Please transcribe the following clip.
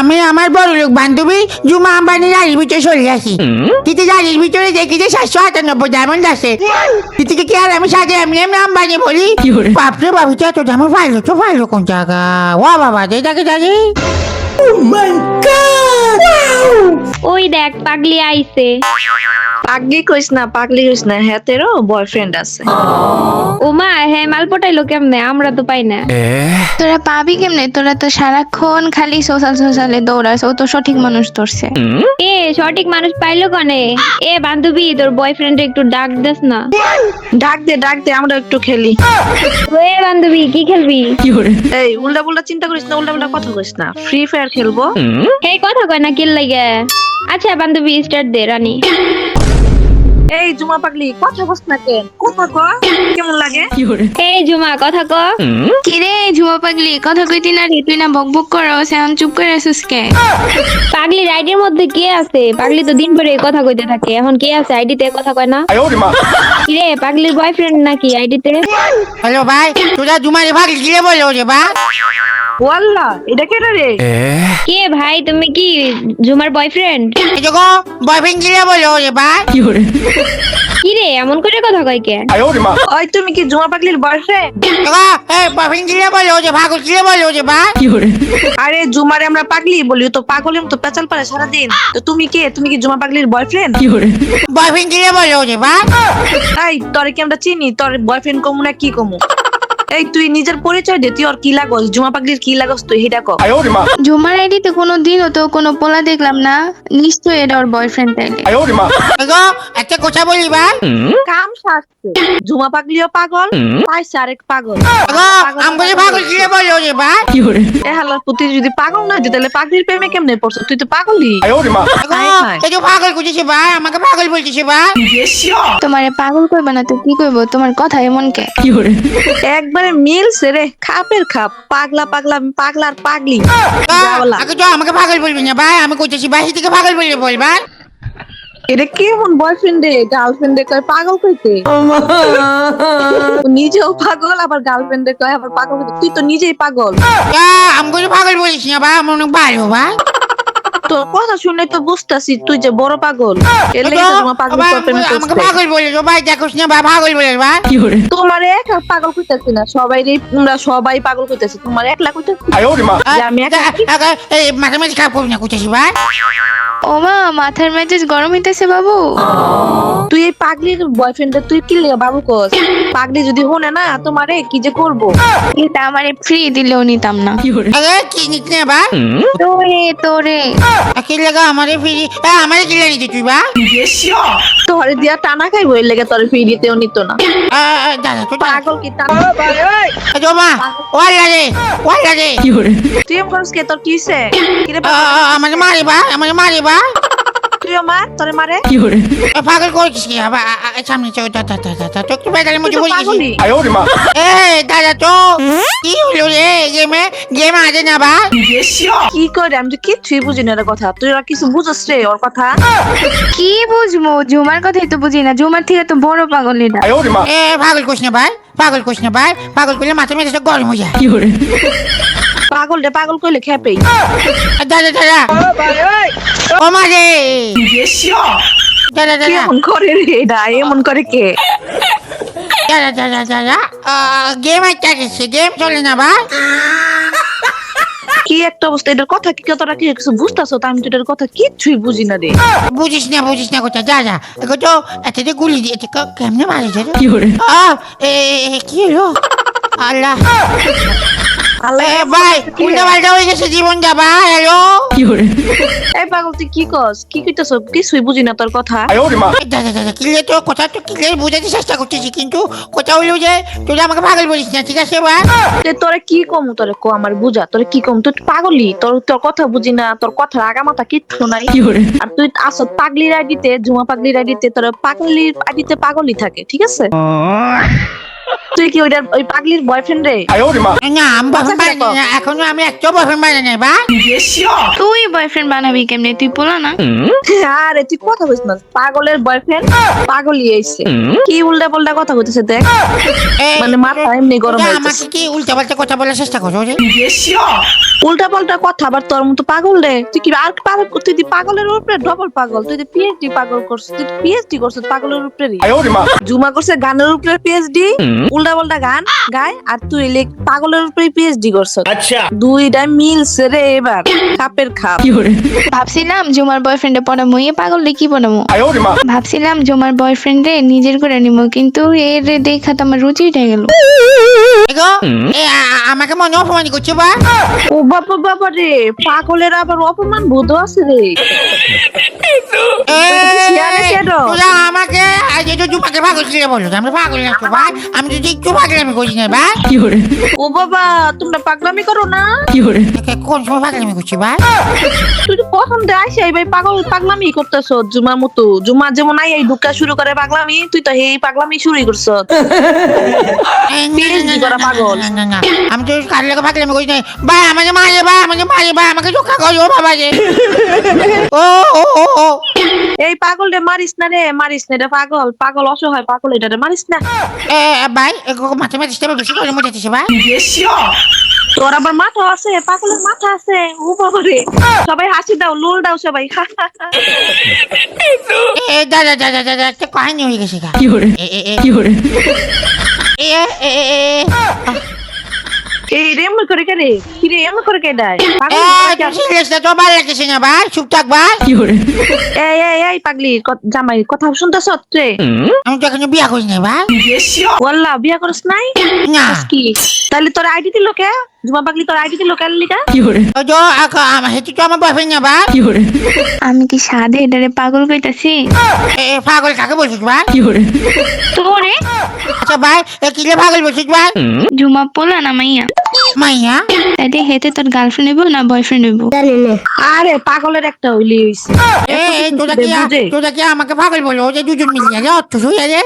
আমি আমার বড় লোক বান্ধবী জুমা আম্বানি গাড়ির ভিতরে চলে আসি। তিতে গাড়ির ভিতরে দেখি যে সাতশো আটানব্বই ডায়মন্ড আছে। তিতিকে কি আর আমি সাথে আমি এমনি আম্বানি বলি? বাপরে বাবু তো এত দামে ফাইল তো ফাইল কোন জায়গা? ও বাবা দে তাকে দাদি ওই দেখ পাগলি আইছে। পাগলি কইস না পাগলি কইস না হ্যাতেরও বয়ফ্রেন্ড আছে। ওমা হ্যাঁ মাল পটাইলো কেমনে? আমরা তো পাই না। তোরা পাবি কেমনে? তোরা তো সারাক্ষণ খালি সোশ্যাল সোশ্যালে দৌড়াস ও তো সঠিক মানুষ ধরছে। এ সঠিক মানুষ পাইলো কনে? এ বান্ধবী তোর বয়ফ্রেন্ড একটু ডাক দেস না। ডাক দে ডাক দে আমরা একটু খেলি। এ বান্ধবী কি খেলবি? এই উল্টা পুল্টা চিন্তা করিস না উল্টা পুল্টা কথা কইস না। ফ্রি ফায়ার খেলব। এই কথা কয় না কিল লাগে আচ্ছা বান্ধবী স্টার্ট দে রানী। এই জুমা পাগলি কথা কস না কেন? কথা ক কেমন লাগে? এই জুমা কথা ক। কিরে ঝুমা পাগলি কথা কইতি না রে তুই না বক বক করো এখন চুপ করে আসিস কে পাগলির আইডির মধ্যে কে আছে? পাগলি তো দিন ভরে কথা কইতে থাকে এখন কে আছে আইডিতে কথা কয় না? কিরে পাগলির বয়ফ্রেন্ড নাকি আইডিতে? হ্যালো ভাই তোরা জুমারে ভাগ গিয়ে বলো রে বা ওয়াল্লা এটা কেন রে? কে ভাই তুমি কি ঝুমার বয়ফ্রেন্ড এই দেখো বয়ফ্রেন্ড গিয়ে বলো রে কি রে এমন করে কথা কয় কে? ওই তুমি কি জুমা পাগলির বয়ফ্রেন্ড দেখো এই বয়ফ্রেন্ড গিয়ে বলো যে ভাগ গিয়ে বলো যে বা আরে জুমারে আমরা পাগলি বলি তো পাগলের মতো পেঁচাল পারে সারাদিন। তো তুমি কে? তুমি কি জুমা পাগলির বয়ফ্রেন্ড বয়ফ্রেন্ড গিয়ে বলো যে বা এই তোরে কি আমরা চিনি? তোর বয়ফ্রেন্ড কমু না কি কমু? এই তুই নিজের পরিচয় দে তুই ওর কি লাগস? জুমা পাগলির কি লাগস তুই? সেটা কর ঝুমার আইডিতে কোনো দিনও তো কোনো পোলা দেখলাম না। নিশ্চয়ই এটা ওর বয়ফ্রেন্ড তাইলে একটা কথা বলি বা? কাম সারছে জুমা পাগলিও পাগল পাইছে আরেক পাগল। আমি ভাগ গিয়ে বলো যে বা? এ হালার পুতি যদি পাগল না হইতো তাহলে পাগলির প্রেমে কেমনে পড়ছ? তুই তো পাগলই। হায় হায়। এই যে পাগল করতেছে বা? আমাকে পাগল বলতেছে বা? তোমারে পাগল করবে না তো কি করব? তোমার কথা এমন কে? একবারে মিলছে রে খাপের খাপ পাগলা পাগলা পাগলার পাগলি। যাওলা। আগে তো আমাকে পাগল বলবি না ভাই আমি করতেছি বাসি থেকে পাগল বলবে বলবা এটা কেমন বয়ফ্রেন্ড রে? গার্লফ্রেন্ড রে কয় পাগল কইতে? নিজেও পাগল আবার গার্লফ্রেন্ড রে কয় আবার পাগল কইতে। তুই তো নিজেই পাগল। আমি করে পাগল বলিস না ভাই আমার অনেক ভালো ভাই। তোর কথা শুনে তো বুঝতাছি তুই যে বড় পাগল। এর লেগে তো তোমার পাগল প্রেমে আমাকে পাগল বলে ভাই দেখোস না ভাই পাগল বলে ভাই। তোমার একা পাগল কইতাছি না সবাই রে তোমরা সবাই পাগল কইতাছি তোমার একলা কইতাছি আমি একা এই মাঝে মাঝে খাপ না করতেছি ভাই। ও মা মাথার মেজাজ গরম হইতেছে বাবু। তুই এই পাগলির বয়ফ্রেন্ড তুই কি লেগে বাবু কস? পাগলি যদি হনে না তোমারে কি যে করব? এটা আমারে ফ্রি দিলেও নিতাম না। আরে কি নিত ভাই তোরে তোরে। কি লাগা আমারে ফিরি আমারে কি লাগি তুই ভাই তোরে দিয়া টানা খাইবো এর লেগে তোর ফিরিতেও নিত না। পাগল কি টানা জমা ওয়াল লাগে ওয়াল লাগে। তুই এম করস কে তোর কিছে কিরে আমাকে মারি বা আমাকে মারি বা। তুইও মার তোরে মারে। পাগল করছিস কি? সামনে চো তো দাদা তো কি হলো রে? গেমে গেম আছে না বা? কি করে? আমি তো কিচ্ছুই বুঝি না কথা। তুই আর কিছু বুঝস রে ওর কথা? কি বুঝব? ঝুমার কথাই তো বুঝি না। ঝুমার থেকে তো বড় পাগল এটা এ পাগল না ভাই। পাগল না ভাই। পাগল করলে মাথা মেঝে গরম হয়ে যায়। পাগল রে পাগল কইলে খেপেই। দাদা দাদা। ও মা রে। দাদা দাদা। কেমন করে রে এটা এমন করে কে? দাদা দাদা দাদা। গেম একটা আছে গেম চলে না ভাই কি একটা অবস্থা এটার কথা কি কতটা কি কিছু বুঝতাছো? তা আমি তো এটার কথা কিচ্ছুই বুঝি না রে। বুঝিস না বুঝিস না কোথা যা যা। এগো তো এতে যে গুলি দিয়েছে ক- কেমনে মারে যে কি এ, কি হলো? আল্লাহ। ভাই উল্টা পাল্টা হয়ে গেছে জীবন যা ভাই হ্যালো? এই পাগল তুই কি কস? কি কইতাছ? কিছুই বুঝি না তোর কথা। দাদা তো কথা তো ক্লিয়ার বোঝাতে চেষ্টা করতেছি কিন্তু কথা হলো যে তুই আমাকে পাগল বলিস না ঠিক আছে ভাই? তে তোরে কি কমু তোরে কো আমার বুঝা তোরে কি কম? তুই পাগলি তোর তোর কথা বুঝি না তোর কথার আগামাতা কিচ্ছু নাই। আর তুই আসত পাগলির আইডিতে জুমা পাগলির আইডিতে তোর পাগলির আইডিতে পাগলি থাকে ঠিক আছে? তুই কি ওইটার ওই পাগলির বয়ফ্রেন্ড রে? না আমি বয়ফ্রেন্ড আচ্ছা, বানাই না এখনও আমি একটা বয়ফ্রেন্ড বানাই নাই বা তুই বয়ফ্রেন্ড বানাবি কেমনে? তুই পোলা না? আরে তুই কথা বলিস না। পাগলের বয়ফ্রেন্ড পাগলই আইছে কি উল্টা পাল্টা কথা কইতেছে দেখ। মানে মাথা এমনি গরম তোরা হয়ে আমাকে কি উল্টা পাল্টা কথা বলার চেষ্টা করছ রে উল্টা পাল্টা কথা আবার তোর মতো পাগল রে। তুই কি আর পাগল তুই তুই পাগলের উপরে ডবল পাগল তুই পিএইচডি পাগল করছিস তুই পিএইচডি করছিস পাগলের উপরে জুমা করছে গানের উপরে পিএইচডি উল্টা পাল্টা গান গায় আর তুই লেখ পাগলের উপরে পিএইচডি করছিস আচ্ছা। দুইটা মিলছে রে এবার খাপের খাপ। ভাবছিলাম জুমার বয়ফ্রেন্ডে পড়ামো এ পাগল রে কি পড়ামো ভাবছিলাম জুমার বয়ফ্রেন্ডে নিজের করে নিবো কিন্তু এর দেখা তো আমার রুচি উঠে গেল। আমাকে মনে অপমান করছ বা? ও বাবা বাবা রে পাগলের আবার অপমান বোধ আছে রে। তোমাকে পাগল ছিল বলো আমরা পাগল না তো ভাই? আমি যদি একটু পাগল আমি করি না ভাই? ও বাবা তোমরা পাগলামি করো না। কোন সময় পাগল আমি করছি ভাই? তুই তো প্রথম দে আইসি ভাই পাগল পাগলামি করতেছ জুমার মতো। জুমা যেমন আই এই ঢুকা শুরু করে পাগলামি তুই তো এই পাগলামি শুরুই করছ। করা পাগল। আমি তো কার লেগে পাগল আমি করি না ভাই আমাকে মারে ভাই আমাকে মারে ভাই আমাকে রক্ষা করো বাবা রে ও ও ও ও। এই পাগল রে মারিস না রে মারিস না রে পাগল পাগল অসহায় পাগল এটা রে মারিস না। এ ভাই এগো মাঠে মাঠে স্টেপ বেশি করে মজা দিছে ভাই? তোর আবার মাথা আছে পাগলের মাথা আছে উপরে সবাই হাসি দাও লোল দাও সবাই। এ দা দা দা দা দা একটা কাহিনী হয়ে গেছে কি হরে? কি হরে? এ এ এ। এই রে এমন করে কে রে কি রে এমন করে কে দেয় পাগল এই তুই সিরিয়াসটা তো ভালো লাগতেছে না ভাই? চুপ থাক ভাই। এই এই এই পাগলি ক- জামাই কথা শুনতেছ রে? আমি তো এখনও বিয়া করি না ভাই। ওয়াল্লাহ বিয়া করস নাই? না। কি? তাহলে তোর আইডি দিল কে? জুমা পাগলি তোর আইডি দিল কেন লিগা ও তো আক- আমার হেতু তো আমার বয়ফ্রেন্ড না ভাই। আমি কি সাধে এটারে পাগল কইতাছি? এ পাগল কাকে বলছিস ভাই? তোরে? আচ্ছা ভাই এ কিলে পাগল বলছিস ভাই? জুমা পোলা না মাইয়া? মাইয়া? তাইলে হেতে তোর গার্লফ্রেন্ড নেব না বয়ফ্রেন্ড নেব আরে পাগলের একটা হইলি হইছে। এই তোরা কি তোরা কি আমাকে পাগল বলো? যে দুজন মিলিয়ে যা অর্থ শুয়ে রে